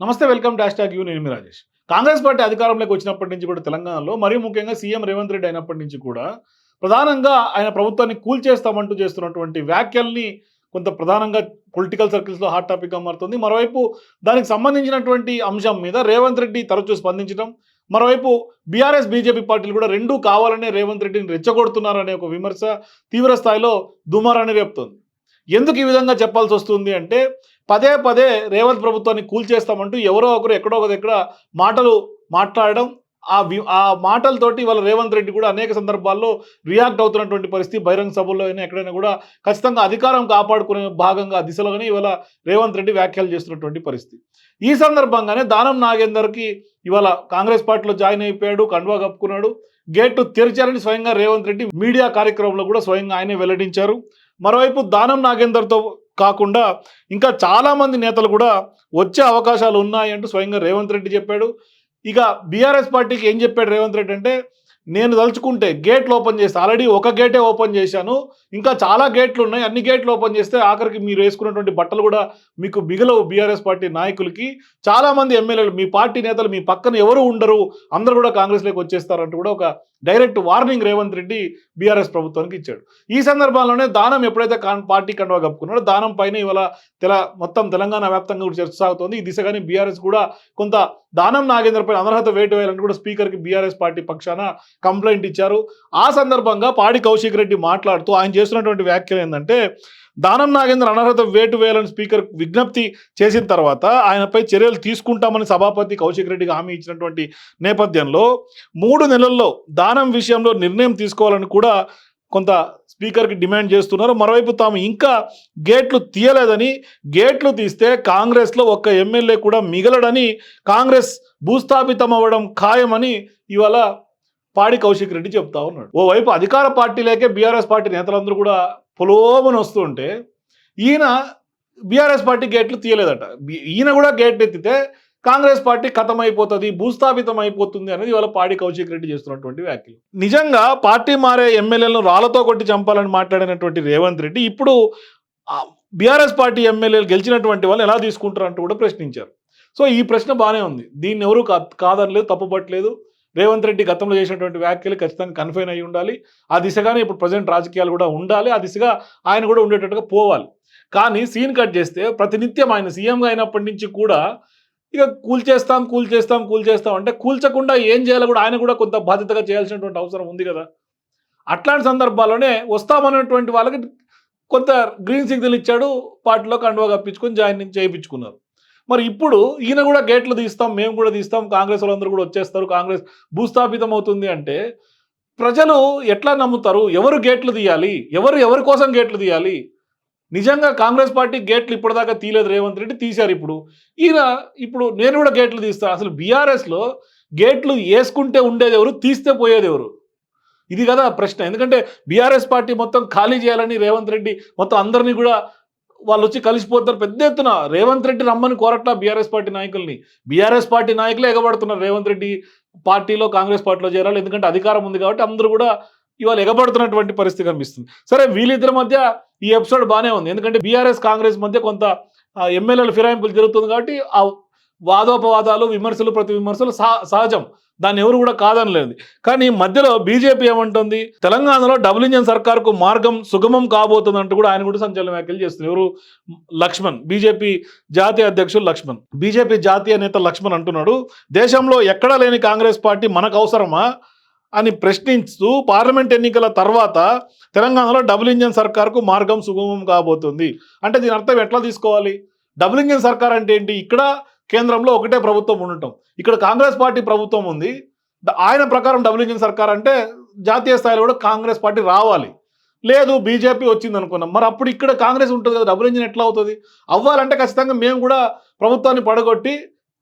నమస్తే welcome dash talk you. నేను Rajesh. Congress party అధికారంలోకి వచ్చినప్పటి నుంచి కూడా తెలంగాణలో మరీ ముఖ్యంగా సీఎం రేవంత్ రెడ్డి అయినప్పటి నుంచి కూడా ప్రధానంగా ఆయన ప్రభుత్వాన్ని కూల్చేస్తామంటూ చేస్తున్నటువంటి వ్యాఖ్యల్ని కొంత ప్రధానంగా పొలిటికల్ సర్కిల్స్లో హాట్ టాపిక్గా మారుతుంది. మరోవైపు దానికి సంబంధించినటువంటి అంశం మీద రేవంత్ రెడ్డి తరచూ స్పందించడం మరోవైపు బీఆర్ఎస్ బీజేపీ పార్టీలు కూడా రెండూ కావాలనే రేవంత్ రెడ్డిని రెచ్చగొడుతున్నారనే ఒక విమర్శ తీవ్ర స్థాయిలో దుమారాన్ని రేపుతోంది. ఎందుకు ఈ విధంగా చెప్పాల్సి వస్తుంది అంటే పదే పదే రేవంత్ ప్రభుత్వాన్ని కూల్చేస్తామంటూ ఎవరో ఒకరు ఎక్కడో ఒక దగ్గర మాటలు మాట్లాడడం ఆ వి ఆ మాటలతోటి వాళ్ళ రేవంత్ రెడ్డి కూడా అనేక సందర్భాల్లో రియాక్ట్ అవుతున్నటువంటి పరిస్థితి బహిరంగ సభల్లో అయినా ఎక్కడైనా కూడా ఖచ్చితంగా అధికారం కాపాడుకునే భాగంగా దిశలోనే ఇవాళ రేవంత్ రెడ్డి వ్యాఖ్యలు చేస్తున్నటువంటి పరిస్థితి. ఈ సందర్భంగానే దానం నాగేందర్కి ఇవాళ కాంగ్రెస్ పార్టీలో జాయిన్ అయిపోయాడు కండువా కప్పుకున్నాడు. గేటు తెరిచారని స్వయంగా రేవంత్ రెడ్డి మీడియా కార్యక్రమంలో కూడా స్వయంగా ఆయనే వెల్లడించారు. మరోవైపు దానం నాగేందర్తో కాకుండా ఇంకా చాలామంది నేతలు కూడా వచ్చే అవకాశాలు ఉన్నాయి అంటూ స్వయంగా రేవంత్ రెడ్డి చెప్పాడు. ఇక బీఆర్ఎస్ పార్టీకి ఏం చెప్పాడు రేవంత్ రెడ్డి అంటే నేను తలుచుకుంటే గేట్లు ఓపెన్ చేస్తే ఆల్రెడీ ఒక గేటే ఓపెన్ చేశాను. ఇంకా చాలా గేట్లు ఉన్నాయి. అన్ని గేట్లు ఓపెన్ చేస్తే ఆఖరికి మీరు వేసుకున్నటువంటి బట్టలు కూడా మీకు మిగలవు బీఆర్ఎస్ పార్టీ నాయకులకి. చాలామంది ఎమ్మెల్యేలు మీ పార్టీ నేతలు మీ పక్కన ఎవరు ఉండరు అందరూ కూడా కాంగ్రెస్లోకి వచ్చేస్తారంటూ కూడా ఒక direct warning Revanth Reddy BRS ప్రభుత్వానికి ఇచ్చాడు. ఈ సందర్భంలోనే దానం ఎప్పుడైతే పార్టీ కండువా కప్పుకున్నాడో దానం పైన ఇవాళ తెల మొత్తం తెలంగాణ వ్యాప్తంగా కూడా చర్చ సాగుతోంది. ఈ దిశగానే బీఆర్ఎస్ కూడా కొంత దానం నాగేంద్రపై అనర్హత వేటు వేయాలని కూడా స్పీకర్కి బీఆర్ఎస్ పార్టీ పక్షాన కంప్లైంట్ ఇచ్చారు. ఆ సందర్భంగా పాడి కౌశిక్ రెడ్డి మాట్లాడుతూ ఆయన చేస్తున్నటువంటి వ్యాఖ్యలు ఏంటంటే దానం నాగేంద్ర అనర్హత వేటు వేయాలని స్పీకర్ విజ్ఞప్తి చేసిన తర్వాత ఆయనపై చర్యలు తీసుకుంటామని సభాపతి కౌశిక్ రెడ్డికి హామీ ఇచ్చినటువంటి నేపథ్యంలో మూడు నెలల్లో దానం విషయంలో నిర్ణయం తీసుకోవాలని కూడా కొంత స్పీకర్కి డిమాండ్ చేస్తున్నారు. మరోవైపు తాము ఇంకా గేట్లు తీయలేదని గేట్లు తీస్తే కాంగ్రెస్లో ఒక్క ఎమ్మెల్యే కూడా మిగలడని కాంగ్రెస్ భూస్థాపితం అవ్వడం ఖాయమని ఇవాళ పాడి కౌశిక్ రెడ్డి చెప్తా ఉన్నాడు. ఓవైపు అధికార పార్టీలేకే బీఆర్ఎస్ పార్టీ నేతలందరూ కూడా పొలోమని వస్తుంటే ఈయన బీఆర్ఎస్ పార్టీ గేట్లు తీయలేదట. ఈయన కూడా గేట్లు ఎత్తితే కాంగ్రెస్ పార్టీ ఖతం అయిపోతుంది భూస్థాపితం అయిపోతుంది అనేది ఇవాళ పాడి కౌశిక్ రెడ్డి చేస్తున్నటువంటి వ్యాఖ్యలు. నిజంగా పార్టీ మారే ఎమ్మెల్యేలను రాళ్ళతో కొట్టి చంపాలని మాట్లాడినటువంటి రేవంత్ రెడ్డి ఇప్పుడు బీఆర్ఎస్ పార్టీ ఎమ్మెల్యేలు గెలిచినటువంటి వాళ్ళు ఎలా తీసుకుంటారు అంటూ కూడా ప్రశ్నించారు. సో ఈ ప్రశ్న బాగానే ఉంది. దీన్ని ఎవరు కా- కాదనలేదు తప్పుపట్టలేదు. రేవంత్ రెడ్డి గతంలో చేసినటువంటి వ్యాఖ్యలు ఖచ్చితంగా కన్ఫైన్ అయి ఉండాలి. ఆ దిశగానే ఇప్పుడు ప్రజెంట్ రాజకీయాలు కూడా ఉండాలి. ఆ దిశగా ఆయన కూడా ఉండేటట్టుగా పోవాలి. కానీ సీన్ కట్ చేస్తే ప్రతినిత్యం ఆయన సీఎంగా అయినప్పటి నుంచి కూడా ఇక కూల్ చేస్తాం కూల్ చేస్తాం కూల్ చేస్తాం. అంటే కూల్చకుండా ఏం చేయాలో కూడా ఆయన కూడా కొంత బాధ్యతగా చేయాల్సినటువంటి అవసరం ఉంది కదా. అట్లాంటి సందర్భాల్లోనే వస్తామనేటువంటి వాళ్ళకి కొంత గ్రీన్ సిగ్నల్ ఇచ్చాడు పార్టీలో కండువా కప్పించుకొని జాయిన్ చేయించుకున్నారు. మరి ఇప్పుడు ఈయన కూడా గేట్లు తీస్తాం మేము కూడా తీస్తాం కాంగ్రెస్ వాళ్ళందరూ కూడా వచ్చేస్తారు కాంగ్రెస్ భూస్థాపితం అవుతుంది అంటే ప్రజలు ఎట్లా నమ్ముతారు? ఎవరు గేట్లు తీయాలి? ఎవరు ఎవరి కోసం గేట్లు తీయాలి? నిజంగా కాంగ్రెస్ పార్టీ గేట్లు ఇప్పటిదాకా తీయలేదు రేవంత్ రెడ్డి తీశారు ఇప్పుడు. ఈయన ఇప్పుడు నేను కూడా గేట్లు తీస్తాను అసలు బీఆర్ఎస్లో గేట్లు వేసుకుంటే ఉండేది ఎవరు తీస్తే పోయేది ఎవరు? ఇది కదా ప్రశ్న. ఎందుకంటే బీఆర్ఎస్ పార్టీ మొత్తం ఖాళీ చేయాలని రేవంత్ రెడ్డి మొత్తం అందరినీ కూడా వాళ్ళు వచ్చి కలిసిపోతారు. పెద్ద ఎత్తున రేవంత్ రెడ్డి రమ్మని కోరట్లా బీఆర్ఎస్ పార్టీ నాయకుల్ని. బీఆర్ఎస్ పార్టీ నాయకులే ఎగబడుతున్నారు రేవంత్ రెడ్డి పార్టీలో కాంగ్రెస్ పార్టీలో చేరాలి. ఎందుకంటే అధికారం ఉంది కాబట్టి అందరూ కూడా ఇవాళ ఎగబడుతున్నటువంటి పరిస్థితి కనిపిస్తుంది. సరే వీళ్ళిద్దరి మధ్య ఈ ఎపిసోడ్ బాగానే ఉంది. ఎందుకంటే బీఆర్ఎస్ కాంగ్రెస్ మధ్య కొంత ఎమ్మెల్యేల ఫిరాయింపులు జరుగుతుంది కాబట్టి ఆ వాదోపవాదాలు విమర్శలు ప్రతి విమర్శలు సహజం. దాన్ని ఎవరు కూడా కాదనలేదు కానీ మధ్యలో బీజేపీ ఏమంటుంది? తెలంగాణలో డబుల్ ఇంజన్ సర్కార్కు మార్గం సుగమం కాబోతుందంటూ కూడా ఆయన కూడా సంచలన వ్యాఖ్యలు చేస్తున్నారు. ఎవరు? లక్ష్మణ్. బీజేపీ జాతీయ అధ్యక్షుడు లక్ష్మణ్. బీజేపీ జాతీయ నేత లక్ష్మణ్ అంటున్నాడు దేశంలో ఎక్కడా లేని కాంగ్రెస్ పార్టీ మనకు అవసరమా? అని ప్రశ్నిస్తూ పార్లమెంట్ ఎన్నికల తర్వాత తెలంగాణలో డబుల్ ఇంజన్ సర్కార్కు మార్గం సుగమం కాబోతుంది. అంటే దీని అర్థం ఎట్లా తీసుకోవాలి? డబుల్ ఇంజన్ సర్కార్ అంటే ఏంటి? ఇక్కడ కేంద్రంలో ఒకటే ప్రభుత్వం ఉండటం. ఇక్కడ కాంగ్రెస్ పార్టీ ప్రభుత్వం ఉంది. ఆయన ప్రకారం డబుల్ ఇంజన్ సర్కార్ అంటే జాతీయ స్థాయిలో కూడా కాంగ్రెస్ పార్టీ రావాలి. లేదు బీజేపీ వచ్చింది అనుకున్నాం. మరి అప్పుడు ఇక్కడ కాంగ్రెస్ ఉంటుంది కదా డబుల్ ఇంజన్ ఎట్లా అవుతుంది? అవ్వాలంటే ఖచ్చితంగా మేము కూడా ప్రభుత్వాన్ని పడగొట్టి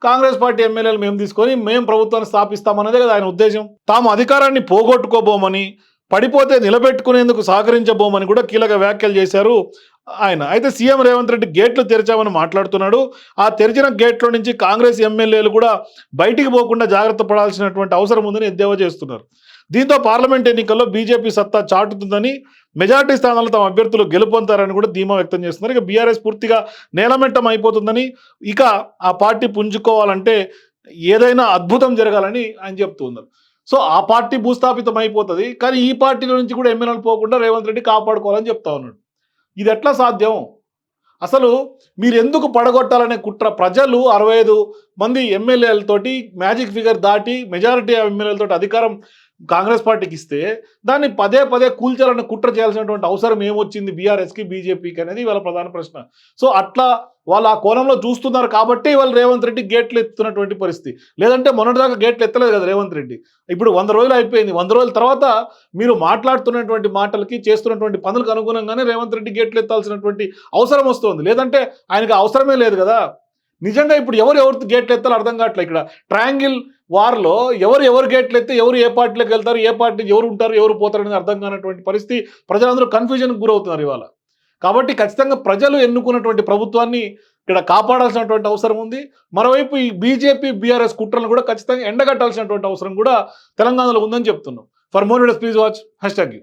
కాంగ్రెస్ పార్టీ ఎమ్మెల్యేలు మేము తీసుకొని మేము ప్రభుత్వాన్ని స్థాపిస్తామన్నదే కదా ఆయన ఉద్దేశం. తాము అధికారాన్ని పోగొట్టుకోబోమని పడిపోతే నిలబెట్టుకునేందుకు సహకరించబోమని కూడా కీలక వ్యాఖ్యలు చేశారు ఆయన. అయితే సీఎం రేవంత్ రెడ్డి గేట్లు తెరిచామని మాట్లాడుతున్నాడు. ఆ తెరిచిన గేట్లో నుంచి కాంగ్రెస్ ఎమ్మెల్యేలు కూడా బయటికి పోకుండా జాగ్రత్త పడాల్సినటువంటి అవసరం ఉందని ఎద్దేవా చేస్తున్నారు. దీంతో పార్లమెంట్ ఎన్నికల్లో బీజేపీ సత్తా చాటుతుందని మెజార్టీ స్థానాల్లో తమ అభ్యర్థులు గెలుపొందుతారని కూడా ధీమా వ్యక్తం చేస్తున్నారు. ఇక బీఆర్ఎస్ పూర్తిగా నేలమెట్టం అయిపోతుందని ఇక ఆ పార్టీ పుంజుకోవాలంటే ఏదైనా అద్భుతం జరగాలని ఆయన చెప్తూ ఉన్నారు. సో ఆ పార్టీ భూస్థాపితం అయిపోతుంది. కానీ ఈ పార్టీ నుంచి కూడా ఎమ్మెల్యేలు పోకుండా రేవంత్ రెడ్డి కాపాడుకోవాలని చెప్తా ఉన్నాడు. ఇది ఎట్లా సాధ్యం? అసలు మీరు ఎందుకు పడగొట్టాలనే కుట్ర? ప్రజలు అరవై ఐదు మంది ఎమ్మెల్యేలతోటి మ్యాజిక్ ఫిగర్ దాటి మెజారిటీ ఎమ్మెల్యేలతోటి అధికారం కాంగ్రెస్ పార్టీకి ఇస్తే దాన్ని పదే పదే కూల్చాలని కుట్ర చేయాల్సినటువంటి అవసరం ఏమొచ్చింది బీఆర్ఎస్కి బీజేపీకి అనేది వాళ్ళ ప్రధాన ప్రశ్న. సో అట్లా వాళ్ళు ఆ కోణంలో చూస్తున్నారు కాబట్టి వాళ్ళు రేవంత్ రెడ్డి గేట్లు ఎత్తున్నటువంటి పరిస్థితి. లేదంటే మొన్నటిదాకా గేట్లు ఎత్తలేదు కదా రేవంత్ రెడ్డి. ఇప్పుడు వంద రోజులు అయిపోయింది. వంద రోజుల తర్వాత మీరు మాట్లాడుతున్నటువంటి మాటలకి చేస్తున్నటువంటి పనులకు అనుగుణంగానే రేవంత్ రెడ్డి గేట్లు ఎత్తాల్సినటువంటి అవసరం వస్తుంది. లేదంటే ఆయనకు అవసరమే లేదు కదా. నిజంగా ఇప్పుడు ఎవరు ఎవరు గేట్లు ఎత్తాలో అర్థం కావట్లేదు ఇక్కడ. ట్రయాంగిల్ వార్లో ఎవరు ఎవరు గేట్లు ఎత్తే ఎవరు ఏ పార్టీలోకి వెళ్తారు ఏ పార్టీ ఎవరు ఉంటారు ఎవరు పోతారు అనేది అర్థం కానటువంటి పరిస్థితి ప్రజలందరూ కన్ఫ్యూజన్కి గురవుతున్నారు ఇవాళ. కాబట్టి ఖచ్చితంగా ప్రజలు ఎన్నుకున్నటువంటి ప్రభుత్వాన్ని ఇక్కడ కాపాడాల్సినటువంటి అవసరం ఉంది. మరోవైపు ఈ బీజేపీ బీఆర్ఎస్ కుట్రలను కూడా ఖచ్చితంగా ఎండగట్టాల్సినటువంటి అవసరం కూడా తెలంగాణలో ఉందని చెప్తున్నాం. For more videos please watch hash tag